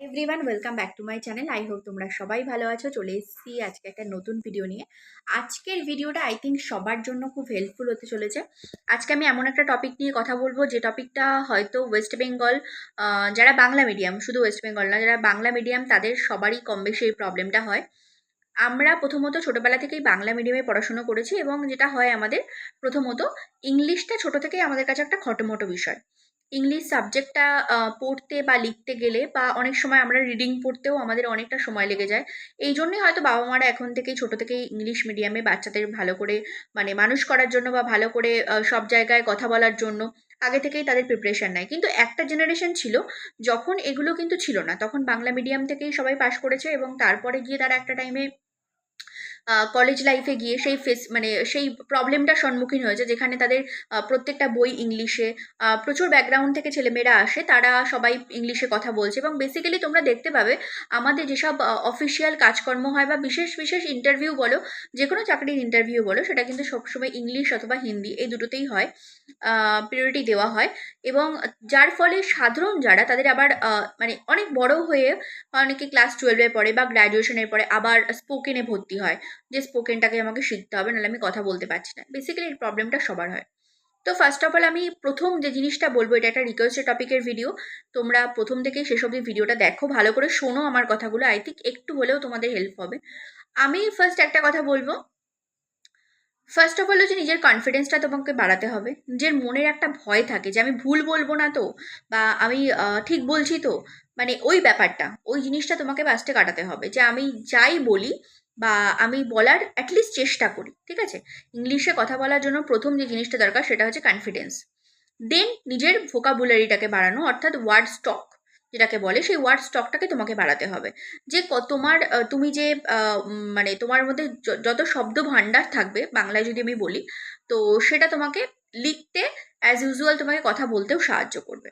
Everyone welcome back to my channel I hope তোমরা সবাই ভালো আছো। চলে এসেছি আজকে একটা নতুন ভিডিও নিয়ে। আজকের ভিডিওটা আই থিঙ্ক সবার জন্য খুব হেল্পফুল হতে চলেছে। আজকে আমি এমন একটা টপিক নিয়ে কথা বলব, যে টপিকটা হয়তো ওয়েস্ট বেঙ্গল যারা বাংলা মিডিয়াম শুধু ওয়েস্ট বেঙ্গল না, যারা বাংলা মিডিয়াম তাদের সবারই কম বেশি এই প্রবলেমটা হয়। আমরা প্রথমত ছোটোবেলা থেকেই বাংলা মিডিয়ামে পড়াশুনো করেছি এবং যেটা হয় আমাদের প্রথমত ইংলিশটা ছোটো থেকেই আমাদের কাছে একটা খটোমটো বিষয়। ইংলিশ সাবজেক্টটা পড়তে বা লিখতে গেলে বা অনেক সময় আমরা রিডিং পড়তেও আমাদের অনেকটা সময় লেগে যায়। এই জন্যই হয়তো বাবা মারা এখন থেকেই, ছোটো থেকেই ইংলিশ মিডিয়ামে বাচ্চাদের ভালো করে মানে মানুষ করার জন্য বা ভালো করে সব জায়গায় কথা বলার জন্য আগে থেকেই তাদের প্রিপারেশান নেয়। কিন্তু একটা জেনারেশন ছিল যখন এগুলো কিন্তু ছিল না। তখন বাংলা মিডিয়াম থেকেই সবাই পাশ করেছে এবং তারপরে গিয়ে তারা একটা টাইমে কলেজ লাইফে গিয়ে সেই ফেস মানে সেই প্রবলেমটার সম্মুখীন হয়েছে, যেখানে তাদের প্রত্যেকটা বই ইংলিশে প্রচুর ব্যাকগ্রাউন্ড থেকে ছেলেমেয়েরা আসে, তারা সবাই ইংলিশে কথা বলছে এবং বেসিক্যালি তোমরা দেখতে পাবে, আমাদের যেসব অফিসিয়াল কাজকর্ম হয় বা বিশেষ বিশেষ ইন্টারভিউ বলো যে কোনো চাকরির ইন্টারভিউ বলো, সেটা কিন্তু সবসময় ইংলিশ অথবা হিন্দি এই দুটোতেই হয় প্রিয়োরিটি দেওয়া হয় এবং যার ফলে সাধারণ যারা, তাদের আবার মানে অনেক বড় হয়ে অনেকে ক্লাস টুয়েলভে পড়ে বা গ্র্যাজুয়েশনের পরে আবার স্পোকেনে ভর্তি হয়। যে স্পোকেনটাকে আমাকে শিখতে হবে, নাহলে আমি কথা বলতে পারছি না। বেসিক্যালি এই প্রবলেমটা সবার হয়। তো ফার্স্ট অফ অল আমি প্রথম যে জিনিসটা বলব, এটা একটা রিকোয়েস্টেড টপিকের ভিডিও তোমরা প্রথম থেকেই শেষ অব্দি ভিডিওটা দেখো, ভালো করে শোনো আমার কথাগুলো। আই থিঙ্ক একটু হলেও তোমাদের হেল্প হবে। আমি ফার্স্ট একটা কথা বলব। ফার্স্ট অফ অল হচ্ছে নিজের কনফিডেন্সটা তোমাকে বাড়াতে হবে। নিজের মনের একটা ভয় থাকে যে আমি ভুল বলব না তো, বা আমি ঠিক বলছি তো। মানে ওই ব্যাপারটা, ওই জিনিসটা তোমাকে বাস্টে কাটাতে হবে যে আমি যাই বলি বা আমি বলার অ্যাটলিস্ট চেষ্টা করি, ঠিক আছে? ইংলিশে কথা বলার জন্য প্রথম যে জিনিসটা দরকার সেটা হচ্ছে কনফিডেন্স দেন নিজের ভোকাবুলারিটাকে বাড়ানো, অর্থাৎ ওয়ার্ড স্টক যেটাকে বলে, সেই ওয়ার্ড স্টকটাকে তোমাকে বাড়াতে হবে। যে তোমার তুমি যে মানে তোমার মধ্যে যত শব্দ ভাণ্ডার থাকবে, বাংলায় যদি আমি বলি, তো সেটা তোমাকে লিখতে অ্যাজ ইউজুয়াল তোমাকে কথা বলতেও সাহায্য করবে।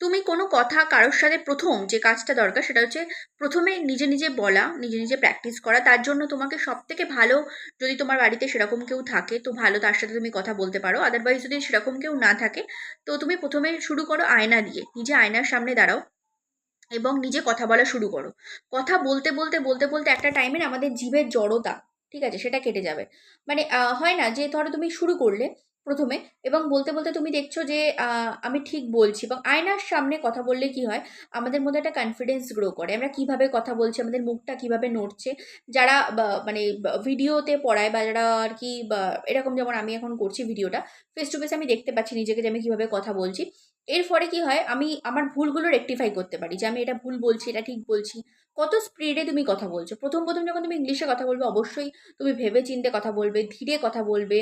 তুমি কোনো কথা কারোর সাথে প্রথম যে কাজটা দরকার সেটা হচ্ছে প্রথমে নিজে নিজে বলা, নিজে নিজে প্র্যাকটিস করা। তার জন্য তোমাকে সব থেকে ভালো যদি তোমার বাড়িতে সেরকম কেউ থাকে, তো ভালো তার সাথে তুমি কথা বলতে পারো। আদারওয়াইজ যদি সেরকম কেউ না থাকে, তো তুমি প্রথমে শুরু করো আয়না দিয়ে। নিজে আয়নার সামনে দাঁড়াও এবং নিজে কথা বলা শুরু করো। কথা বলতে বলতে বলতে বলতে একটা টাইমে আমাদের জীবের জড়তা, ঠিক আছে, সেটা কেটে যাবে। মানে হয় না যে ধরো তুমি শুরু করলে প্রথমে এবং বলতে বলতে তুমি দেখছ যে আমি ঠিক বলছি এবং আয়নার সামনে কথা বললে কি হয়, আমাদের মধ্যে একটা কনফিডেন্স গ্রো করে। আমরা কীভাবে কথা বলছি, আমাদের মুখটা কীভাবে নড়ছে, যারা মানে ভিডিওতে পড়ায় বা যারা আর কি এরকম যেমন আমি এখন করছি ভিডিওটা ফেস টু ফেস আমি দেখতে পাচ্ছি নিজেকে যে আমি কীভাবে কথা বলছি। এর ফলে কি হয়, আমি আমার ভুলগুলো রেকটিফাই করতে পারি। যে আমি এটা ভুল বলছি, এটা ঠিক বলছি। কত স্পিডে তুমি কথা বলছো? প্রথম প্রথম যখন তুমি ইংলিশে কথা বলবে, অবশ্যই তুমি ভেবে চিনতে কথা বলবে, ধীরে কথা বলবে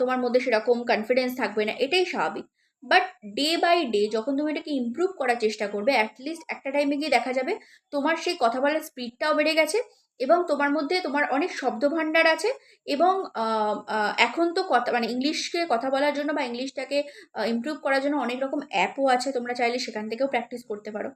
তোমার মধ্যে সেরকম কনফিডেন্স থাকবে না, এটাই স্বাভাবিক। বাট ডে বাই ডে যখন তুমি এটাকে ইম্প্রুভ করার চেষ্টা করবে অ্যাটলিস্ট একটা টাইমে গিয়ে দেখা যাবে তোমার সেই কথা বলার স্পিডটাও বেড়ে গেছে এবং তোমার মধ্যে তোমার অনেক শব্দ ভাণ্ডার আছে এবং এখন তো কথা মানে ইংলিশকে কথা বলার জন্য বা ইংলিশটাকে ইমপ্রুভ করার জন্য অনেক রকম অ্যাপও আছে, তোমরা চাইলে সেখান থেকেও প্র্যাকটিস করতে পারো।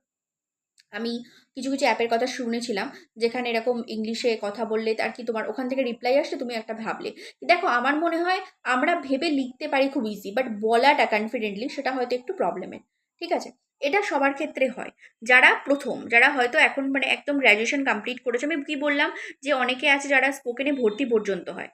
আমি কিছু কিছু অ্যাপের কথা শুনেছিলাম, যেখানে এরকম ইংলিশে কথা বললে আর কি তোমার ওখান থেকে রিপ্লাই আসলে তুমি একটা ভাবলে। দেখো, আমার মনে হয় আমরা ভেবে লিখতে পারি খুব ইজি বাট বলাটা কনফিডেন্টলি সেটা হয়তো একটু প্রবলেমের ঠিক আছে? এটা সবার ক্ষেত্রে হয়। যারা প্রথম, যারা হয়তো এখন মানে একদম গ্র্যাজুয়েশন কমপ্লিট করেছে, আমি কী বললাম যে অনেকে আছে যারা স্পোকেনে ভর্তি পর্যন্ত হয়।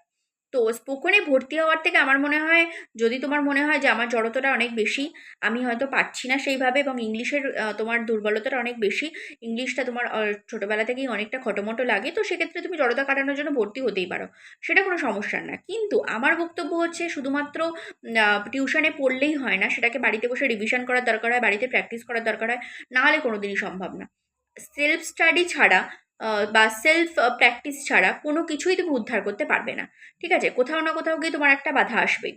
তো স্পোকনে ভর্তি হওয়ার থেকে আমার মনে হয়, যদি তোমার মনে হয় যে আমার জড়তাটা অনেক বেশি, আমি হয়তো পাচ্ছি না সেইভাবে এবং ইংলিশের তোমার দুর্বলতাটা অনেক বেশি, ইংলিশটা তোমার ছোটোবেলা থেকেই অনেকটা খটোমটো লাগে, তো সেক্ষেত্রে তুমি জড়তা কাটানোর জন্য ভর্তি হতেই পারো। সেটা কোনো সমস্যার না। কিন্তু আমার বক্তব্য হচ্ছে শুধুমাত্র টিউশনে পড়লেই হয় না, সেটাকে বাড়িতে বসে রিভিশন করার দরকার হয়, বাড়িতে প্র্যাকটিস করার দরকার হয়, নাহলে কোনো দিনই সম্ভব না। সেলফ স্টাডি ছাড়া বা সেলফ প্র্যাকটিস ছাড়া কোনো কিছুই তুমি উদ্ধার করতে পারবে না। ঠিক আছে? কোথাও না কোথাও গিয়ে তোমার একটা বাধা আসবেই।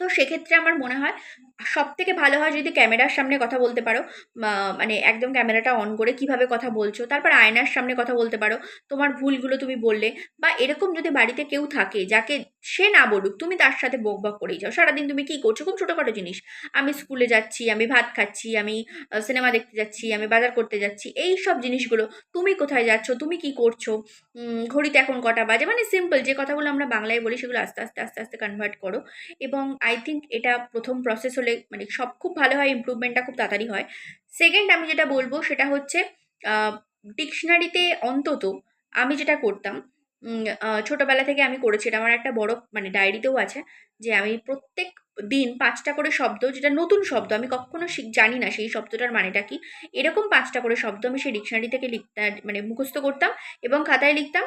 তো সেক্ষেত্রে আমার মনে হয় সব থেকে ভালো হয় যদি ক্যামেরার সামনে কথা বলতে পারো মানে একদম ক্যামেরাটা অন করে কীভাবে কথা বলছো, তারপর আয়নার সামনে কথা বলতে পারো, তোমার ভুলগুলো তুমি বললে বা এরকম যদি বাড়িতে কেউ থাকে যাকে সে না বলুক, তুমি তার সাথে বক বক করেই যাও। সারাদিন তুমি কী করছ? খুব ছোটোখাটো জিনিস। আমি স্কুলে যাচ্ছি, আমি ভাত খাচ্ছি, আমি সিনেমা দেখতে যাচ্ছি, আমি বাজার করতে যাচ্ছি, এই সব জিনিসগুলো তুমি কোথায় যাচ্ছ? তুমি কি করছ? ঘড়িতে এখন কটা বাজে? মানে সিম্পল যে কথাগুলো আমরা বাংলায় বলি সেগুলো আস্তে আস্তে আস্তে আস্তে কনভার্ট করো। এবং আই থিঙ্ক এটা প্রথম প্রসেস হলে মানে সব খুব ভালো হয় ইম্প্রুভমেন্টটা খুব তাড়াতাড়ি হয়। সেকেন্ড আমি যেটা বলব, সেটা হচ্ছে ডিকশনারিতে অন্তত আমি যেটা করতাম ছোটবেলা থেকে আমি করেছি এটা আমার একটা বড় মানে ডায়েরিতেও আছে যে আমি প্রত্যেক দিন পাঁচটা করে শব্দ, যেটা নতুন শব্দ, আমি কখনো জানি না সেই শব্দটার মানেটা কি, এরকম পাঁচটা করে শব্দ আমি সেই ডিকশনারি থেকে লিখতে মানে মুখস্থ করতাম এবং খাতায় লিখতাম।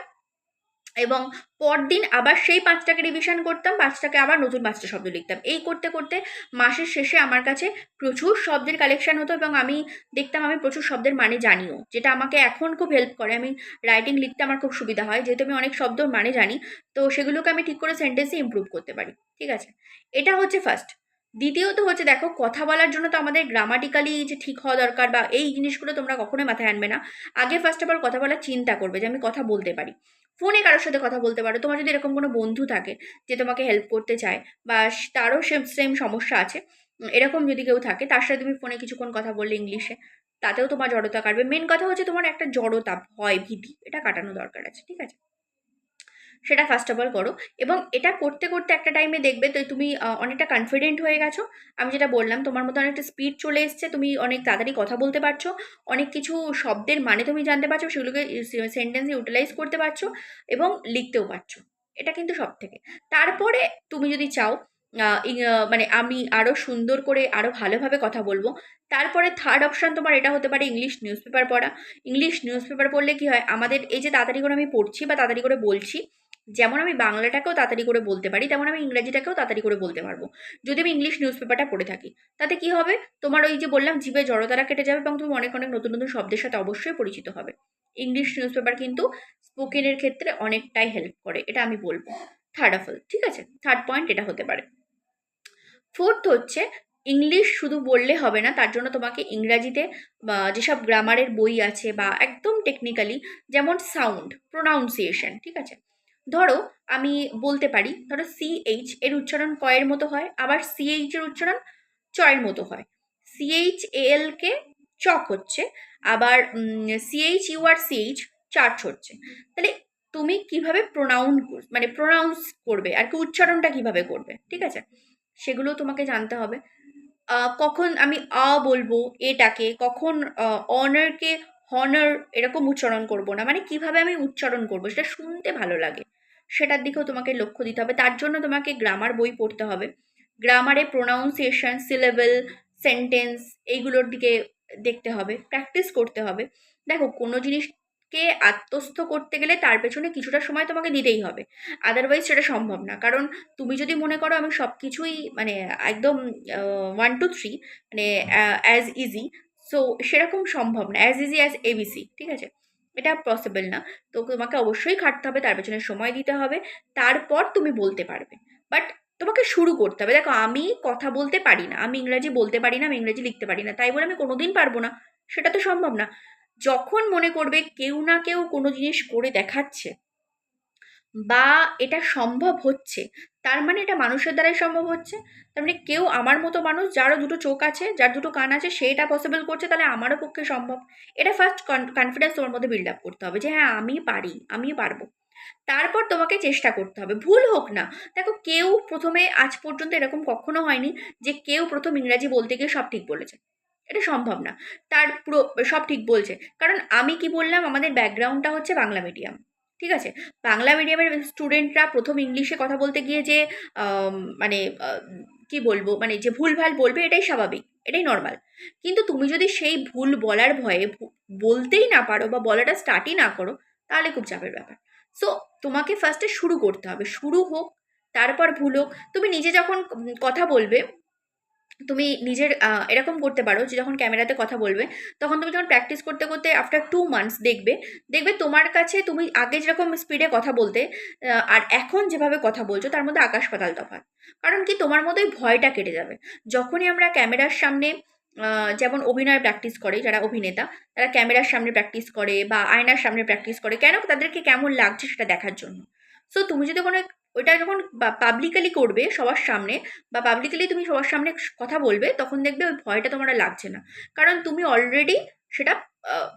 এবং পরদিন আবার সেই পাঁচটাকে রিভিশন করতাম, পাঁচটাকে আবার নতুন পাঁচটা শব্দ লিখতাম। এই করতে করতে মাসের শেষে আমার কাছে প্রচুর শব্দের কালেকশন হতো এবং আমি দেখতাম আমি প্রচুর শব্দের মানে জানিও, যেটা আমাকে এখন খুব হেল্প করে। আমি রাইটিং লিখতে আমার খুব সুবিধা হয়, যেহেতু আমি অনেক শব্দর মানে জানি, তো সেগুলোকে আমি ঠিক করে সেন্টেন্সে ইমপ্রুভ করতে পারি। ঠিক আছে? এটা হচ্ছে ফার্স্ট দ্বিতীয়ত হচ্ছে দেখো, কথা বলার জন্য তো আমাদের গ্রামাটিক্যালি যে ঠিক হওয়া দরকার বা এই জিনিসগুলো তোমরা কখনোই মাথায় আনবে না। আগে ফার্স্ট অফ অল কথা বলার চিন্তা করবে যে আমি কথা বলতে পারি। ফোনে কারোর সাথে কথা বলতে পারো। তোমার যদি এরকম কোনো বন্ধু থাকে যে তোমাকে হেল্প করতে চায় বা তারও সেম সেম সমস্যা আছে এরকম যদি কেউ থাকে, তার সাথে তুমি ফোনে কিছুক্ষণ কথা বললে ইংলিশে তাতেও তোমার জড়তা কাটবে। মেন কথা হচ্ছে তোমার একটা জড়তা, ভয়, ভীতি, এটা কাটানো দরকার আছে, ঠিক আছে? সেটা ফার্স্ট অফ অল করো। এবং এটা করতে করতে একটা টাইমে দেখবে তো তুমি অনেকটা কনফিডেন্ট হয়ে গেছো। আমি যেটা বললাম, তোমার মধ্যে অনেকটা স্পিড চলে এসছে, তুমি অনেক তাড়াতাড়ি কথা বলতে পারছ, অনেক কিছু শব্দের মানে তুমি জানতে পারছ, সেগুলোকে সেন্টেন্সে ইউটিলাইজ করতে পারছ এবং লিখতেও পারছ। এটা কিন্তু সব থেকে তারপরে তুমি যদি চাও মানে আমি আরও সুন্দর করে আরও ভালোভাবে কথা বলব, তারপরে থার্ড অপশান তোমার এটা হতে পারে ইংলিশ নিউজ পেপার পড়া। ইংলিশ নিউজ পেপার পড়লে কী হয়, আমাদের এই যে তাড়াতাড়ি করে আমি পড়ছি বা তাড়াতাড়ি করে বলছি যেমন আমি বাংলাটাকেও তাড়াতাড়ি করে বলতে পারি, তেমন আমি ইংরাজিটাকেও তাড়াতাড়ি করে বলতে পারব। যদি আমি ইংলিশ নিউজ পেপারটা পড়ে থাকি, তাতে কি হবে? তোমার ওই যে বললাম, জিভে জড়তারা কেটে যাবে এবং তুমি অনেক অনেক নতুন নতুন শব্দের সাথে অবশ্যই পরিচিত হবে। ইংলিশ নিউজ পেপার কিন্তু স্পোকেনের ক্ষেত্রে অনেকটাই হেল্প করে, এটা আমি বলব। থার্ড অফ অল ঠিক আছে? থার্ড পয়েন্ট এটা হতে পারে। ফোর্থ হচ্ছে, ইংলিশ শুধু বললে হবে না, তার জন্য তোমাকে ইংরাজিতে যেসব গ্রামারের বই আছে বা একদম টেকনিক্যালি যেমন সাউন্ড প্রোনাউন্সিয়েশন ঠিক আছে? ধরো, আমি বলতে পারি, ধরো সিএইচ এর উচ্চারণ কয়ের মতো হয়, আবার সিএইচ এর উচ্চারণ চয়ের মতো হয়। সিএইচ এল কে চক হচ্ছে, আবার C H U R C H church হচ্ছে। তাহলে তুমি কীভাবে প্রোনাউন মানে প্রোনাউন্স করবে, আর কি উচ্চারণটা কীভাবে করবে, ঠিক আছে? সেগুলো তোমাকে জানতে হবে। কখন আমি আ বলব এটাকে, কখন অনারকে হনার এরকম উচ্চারণ করব না। মানে কীভাবে আমি উচ্চারণ করব, সেটা শুনতে ভালো লাগে। সেটার দিকেও তোমাকে লক্ষ্য দিতে হবে। তার জন্য তোমাকে গ্রামার বই পড়তে হবে। গ্রামারে প্রোনাউন্সিয়েশন সিলেবেল সেন্টেন্স এইগুলোর দিকে দেখতে হবে। প্র্যাকটিস করতে হবে। দেখো, কোনো জিনিসকে আত্মস্থ করতে গেলে তার পেছনে কিছুটা সময় তোমাকে দিতেই হবে। আদারওয়াইজ সেটা সম্ভব না। কারণ তুমি যদি মনে করো আমি সব কিছুই মানে একদম ওয়ান টু থ্রি মানে অ্যাজ ইজি সো সেরকম সম্ভব না। অ্যাজ ইজি অ্যাজ এবিসি ঠিক আছে? এটা পসিবল না। তো তোমাকে অবশ্যই খাটতে হবে, তার পেছনে সময় দিতে হবে, তারপর তুমি বলতে পারবে। বাট তোমাকে শুরু করতে হবে। দেখো, আমি কথা বলতে পারি না, আমি ইংরাজি বলতে পারি না, আমি ইংরাজি লিখতে পারি না, তাই বলে আমি কোনোদিন পারব না। সেটা তো সম্ভব না। যখন মনে করবে কেউ না কেউ কোনো জিনিস করে দেখাচ্ছে বা এটা সম্ভব হচ্ছে? তার মানে এটা মানুষের দ্বারাই সম্ভব হচ্ছে? তার মানে কেউ আমার মতো মানুষ, যারও দুটো চোখ আছে, যার দুটো কান আছে সেটা পসিবল করছে, তাহলে আমারও পক্ষে সম্ভব। এটা ফার্স্ট কনফিডেন্স তোমার মধ্যে বিল্ড আপ করতে হবে যে হ্যাঁ আমি পারি, আমি পারব। তারপর তোমাকে চেষ্টা করতে হবে। ভুল হোক না। দেখো, কেউ প্রথমে আজ পর্যন্ত এরকম কখনো হয়নি যে, কেউ প্রথম ইংরাজি বলতে গিয়ে সব ঠিক বলেছে। এটা সম্ভব না। তার পুরো সব ঠিক বলছে। কারণ আমি কি বললাম? আমাদের ব্যাকগ্রাউন্ডটা হচ্ছে বাংলা মিডিয়াম ঠিক আছে? বাংলা মিডিয়ামের স্টুডেন্টরা প্রথম ইংলিশে কথা বলতে গিয়ে যে মানে কি বলব? মানে যে ভুলভাল বলবে এটাই স্বাভাবিক, এটাই নর্মাল কিন্তু তুমি যদি সেই ভুল বলার ভয়ে বলতেই না পারো বা বলাটা স্টার্টই না করো, তাহলে খুব চাপের ব্যাপার। সো তোমাকে ফার্স্টে শুরু করতে হবে। শুরু হোক, তারপর ভুল হোক, তুমি নিজে যখন কথা বলবে তুমি নিজের এরকম করতে পারো যে যখন ক্যামেরাতে কথা বলবে, তখন তুমি যখন প্র্যাকটিস করতে করতে আফটার টু মান্থস দেখবে দেখবে তোমার কাছে তুমি আগে যেরকম স্পিডে কথা বলতে আর এখন যেভাবে কথা বলছো তার মধ্যে আকাশ পাতাল তফাৎ। কারণ কি তোমার ওই ভয়টা কেটে যাবে। যখনই আমরা ক্যামেরার সামনে যেমন অভিনয় প্র্যাকটিস করে যারা অভিনেতা, তারা ক্যামেরার সামনে প্র্যাকটিস করে বা আয়নার সামনে প্র্যাকটিস করে, কেন তাদেরকে কেমন লাগছে সেটা দেখার জন্য। সো তুমি যদি কোনো ওইটা যখন পাবলিকালি করবে সবার সামনে বা পাবলিকালি তুমি সবার সামনে কথা বলবে, তখন দেখবে ওই ভয়টা তোমার লাগছে না। কারণ তুমি অলরেডি সেটা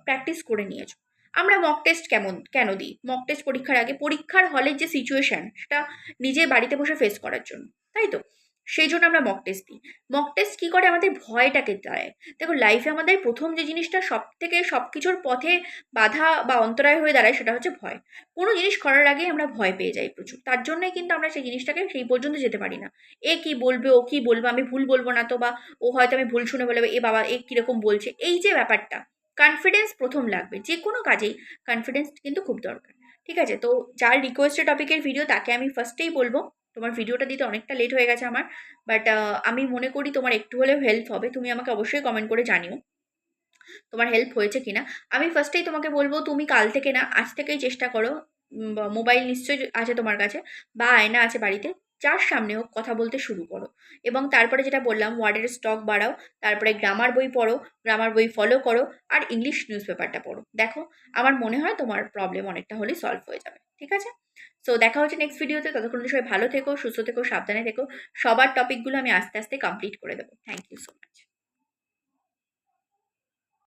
প্র্যাকটিস করে নিয়েছো। আমরা মক টেস্ট কেমন, কেন দিই? মক টেস্ট পরীক্ষার আগে, পরীক্ষার হলের যে সিচুয়েশান সেটা নিজে বাড়িতে বসে ফেস করার জন্য, তাই তো? সেই জন্য আমরা মক টেস্ট দিই। মক টেস্ট কী করে? আমাদের ভয়টাকে দেয় দেখো লাইফে আমাদের প্রথম যে জিনিসটা সব থেকে সব কিছুর পথে বাধা বা অন্তরায় হয়ে দাঁড়ায় সেটা হচ্ছে ভয়। কোনো জিনিস করার আগে আমরা ভয় পেয়ে যাই প্রচুর। তার জন্যই কিন্তু আমরা সেই জিনিসটাকে সেই পর্যন্ত যেতে পারি না। এ কি বলবে, ও কি বলবে, আমি ভুল বলব না তো? বা ও হয়তো আমি ভুল শুনে বলবে, এ বাবা, এ কীরকম বলছে? এই যে ব্যাপারটা কনফিডেন্স প্রথম লাগবে। যে কোনো কাজেই কনফিডেন্স কিন্তু খুব দরকার। ঠিক আছে? তো যার রিকোয়েস্টেড টপিকের ভিডিও তাকে আমি ফার্স্টেই বলব। তোমার ভিডিওটা দিতে অনেকটা লেট হয়ে গেছে আমার বাট আমি মনে করি তোমার একটু হলেও হেল্প হবে, তুমি আমাকে অবশ্যই কমেন্ট করে জানিও, তোমার হেল্প হয়েছে কিনা। আমি ফার্স্টেই তোমাকে বলব, তুমি কাল থেকে না, আজ থেকেই চেষ্টা করো মোবাইল নিশ্চয়ই আছে তোমার কাছে, বা আয়না আছে বাড়িতে যার সামনে হোক কথা বলতে শুরু করো। এবং তারপরে যেটা বললাম ওয়ার্ডের স্টক বাড়াও, তারপরে গ্রামার বই পড়ো গ্রামার বই ফলো করো, আর ইংলিশ নিউজ পেপারটা পড়ো। দেখো, আমার মনে হয় তোমার প্রবলেম অনেকটা হলে সলভ হয়ে যাবে, ঠিক আছে? সো দেখা হচ্ছে নেক্সট ভিডিওতে ততক্ষণ সবাই ভালো থেকো, সুস্থ থেকো, সাবধানে থেকো। সবার টপিকগুলো আমি আস্তে আস্তে কমপ্লিট করে দেবো। Thank you so much